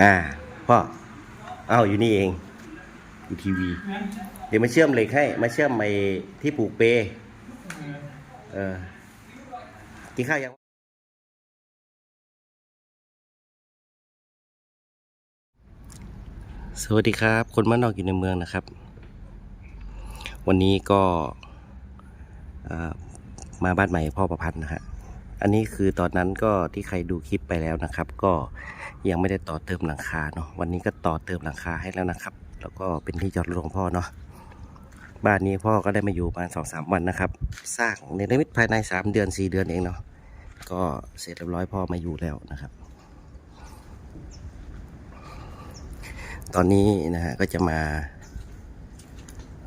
อ่าพ่อเอ้าอยู่นี่เองอยู่ทีวี เดี๋ยวมาเชื่อมเหล็กให้ มาเชื่อมไอ้ที่ผูกเป เออกินข้าวยังสวัสดีครับ คนบ้านนอกอยู่ในเมืองนะครับ วันนี้ก็มาบ้านใหม่พ่อประพันธ์นะฮะ อันนี้คือตอนนั้นก็ที่ใครดูคลิปไปแล้วนะครับ ก็ยังไม่ได้ต่อเติมหลังคาเนาะวันนี้ก็ต่อเติมหลังคาให้แล้วนะครับ แล้วก็เป็นที่จอดรถของพ่อเนาะบ้านนี้พ่อก็ได้มาอยู่ประมาณสองสามวันนะครับ สร้างในนิมิตภายในสามเดือนสี่เดือนเองเนาะก็เสร็จเรียบร้อยพ่อมาอยู่แล้วนะครับ ตอนนี้นะฮะก็จะมา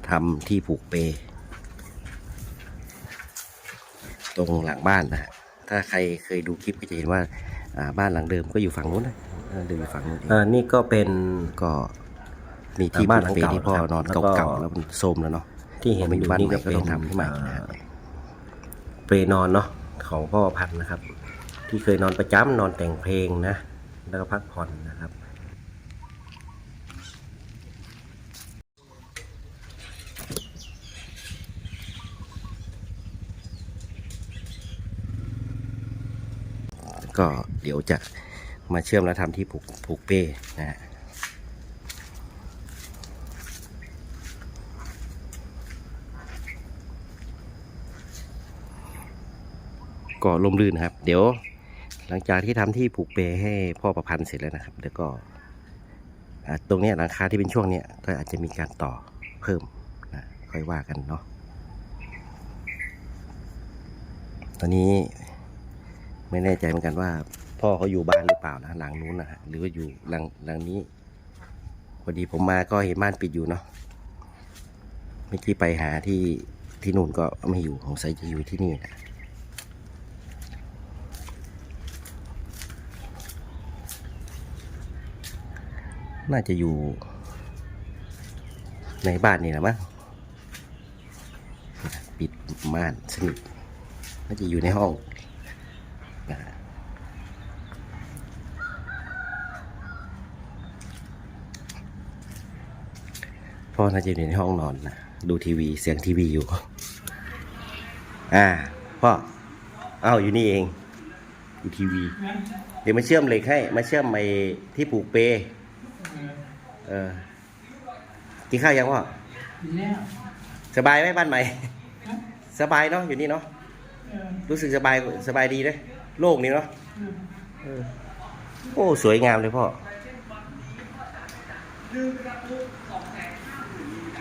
ทำที่ผูกเป ตรงหลังบ้านนะฮะ ถ้าใครเคยดูคลิปก็จะเห็นว่าอ่าบ้านหลังเดิมก็อยู่ฝั่งนู้นนะเออเดินอยู่ฝั่งนู้นเองอ่านี่ก็เป็นก็มีที่บ้าผูนกเปหลังเก่าที่พ่อนอนแล้วก็เก่าๆแล้วมันโทรมแล้วเนาะที่เห็นมาออยู่ยู่บ้านนี่ใหม่ก็ก็เป็ต้อนงทำให้ใหม่นะฮะอ่าเปรนอนเนาะของพ่อพันธุ์นะครับ ที่เคยนอนประจำนอนแต่งเพลงนะ แล้วก็พักผ่อนนะครับ ก็ เดี๋ยวจะมาเชื่อมแล้วทำที่ผูกผูกเป้นะฮะก็ลมลื่นนะครับ เดี๋ยวหลังจากที่ทำที่ผูกเปให้พ่อประพันธ์เสร็จแล้วนะครับเดี๋ยวก็ตรงนี้หลังคาที่เป็นช่วงเนี้ยก็อาจจะมีการต่อเพิ่มนะค่อยว่ากันเนาะตอนนี้ไม่แน่ใจเหมือนกันว่า พ่อเขาอยู่บ้านหรือเปล่านะหลังนู้นนะฮะหรือว่าอยู่หลังหลังนี้พอดีผมมาก็เห็นบ้านปิดอยู่เนาะเมื่อกี้ไปหาที่ที่นู่นก็ไม่อยู่สงสัยจะอยู่ที่นี่นะน่าจะอยู่ในบ้านนี่แหละมั้งปิดม่านสนิทน่าจะอยู่ในห้องนะ พ่อน่าจะอยู่ในห้องนอนนะดูทีวีเสียงทีวีอยู่ อ่าพ่อเอ้าอยู่นี่เองอยู่ทีวี เดี๋ยวมาเชื่อมเหล็กให้ มาเชื่อมไอ้ที่ผูกเป เออกินข้าวยังพ่อแล้วสบายไหมบ้านใหม่ สบายเนาะอยู่นี่เนาะเออรู้สึกสบายสบายดีเลยโล่งนี่เนาะเออโอ้ สวยงามเลยพ่อ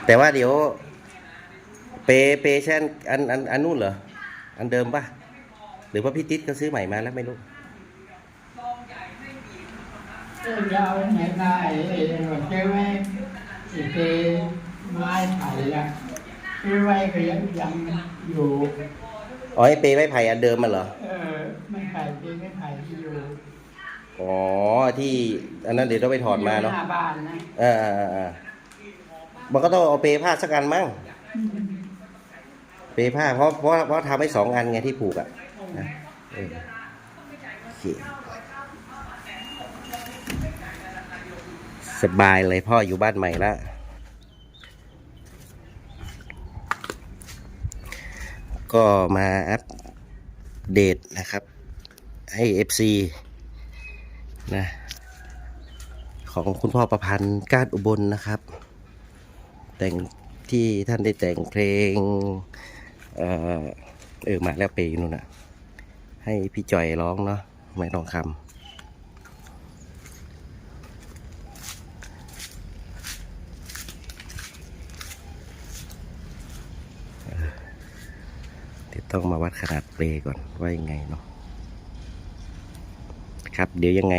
แต่ว่าเดี๋ยว เปเปใช่นอันอันอันนู่นเหรอ อันเดิมป่ะ หรือว่าพี่ติ๊ดเขาซื้อใหม่มาแล้วไม่รู้ออยาวไหนได้ไอ้แบบเจ้าไว้ไอ้เจไม้ไผ่ละเจ้าไว้ก็ยังยังอยู่อ๋อไอเปไม้ไผ่อันเดิมมันเหรอ เออไม่ไผ่เจไม่ไผ่ที่อยู่ อ๋อที่ อันนั้นเดี๋ยวต้องไปถอดมาเนาะหน้าบ้านนะเออเออเออเออ มันก็ต้องเอาเปผ้าสักอันมั้งเปผ้าเพราะเพราะเพราะทำให้สองอันไงที่ผูกอะนะเออโอเคสบายเลยพ่ออยู่บ้านใหม่ล้วก็มาอัปเดตนะครับ ให้ FC นะของคุณพ่อประพันธ์กานอุบลนะครับ แต่งที่ท่านได้แต่งเพลง เออเออมาแล้วไปนู่นน่ะให้พี่จอยร้องเนาะไม่ต้องคำเออเดี๋ยวต้องมาวัดขนาดเปลก่อนว่ายังไงเนาะครับ เดี๋ยวยังไง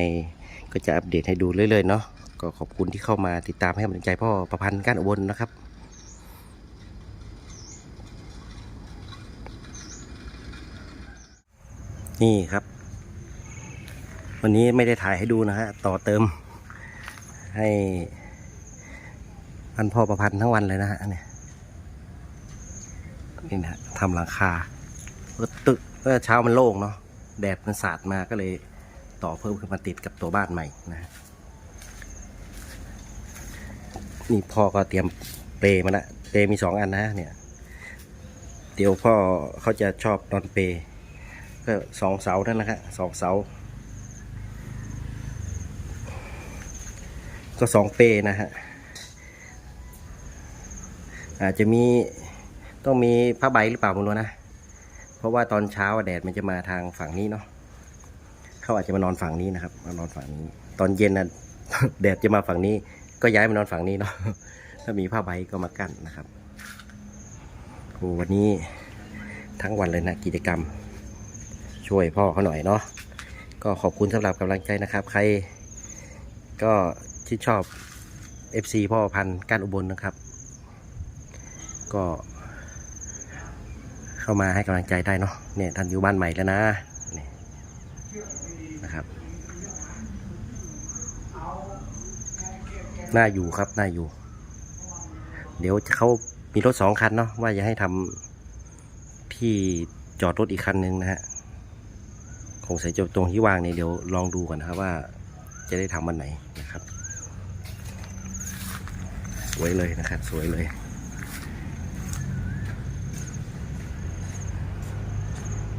ก็จะอัปเดตให้ดูเรื่อยๆเนาะ ก็ขอบคุณที่เข้ามาติดตามให้กำลังใจพ่อประพันธ์ก้านอุบลนะครับ นี่ครับ วันนี้ไม่ได้ถ่ายให้ดูนะฮะต่อเติม ให้อันพ่อประพันธ์ทั้งวันเลยนะฮะเนี่ยนี่นะทำหลังคาก็ตึกก็เช้ามันโล่งเนาะแดดมันสาดมาก็เลยต่อเพิ่มขึ้นมาติดกับตัวบ้านใหม่นะ นี่พ่อก็เตรียมเปลมาละเปลมีสองอันนะเนี่ย เดี๋ยวพ่อเขาจะชอบนอนเปลก็สองเสานั่นนะครับสองเสา ก็สองเปลนะฮะอาจจะมีต้องมีผ้าใบหรือเปล่าไม่รู้นะ เพราะว่าตอนเช้าแดดมันจะมาทางฝั่งนี้เนาะเขาอาจจะมานอนฝั่งนี้นะครับมานอนฝั่งนี้ ตอนเย็นนะแดดจะมาฝั่งนี้ ก็ย้ายมานอนฝั่งนี้เนาะถ้ามีผ้าใบก็มากั้นนะครับโอ้วันนี้ทั้งวันเลยนะกิจกรรม ช่วยพ่อเขาหน่อยเนาะก็ขอบคุณสำหรับกำลังใจนะครับ ใครก็ที่นชอบ FC พ่อพันธุ์ก้านอุบลนะครับ ก็เข้ามาให้กำลังใจได้เนาะเนี่ยท่านอยู่บ้านใหม่แล้วนะนี่นะครับ น่าอยู่ครับน่าอยู่ เดี๋ยวจะเขามีรถสองคันเนาะว่าจะให้ทำที่จอดรถอีกคันหนึ่งนะฮะคงใส่จตรงที่วางเนี่ยเดี๋ยวลองดูก่อนนะครับว่าจะได้ทำวันไหนนะครับ สวยเลยนะครับ สวยเลย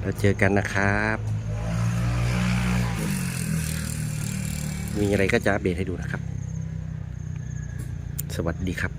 แล้วเจอกันนะครับ มีอะไรก็จะอัปเดตให้ดูนะครับ สวัสดีครับ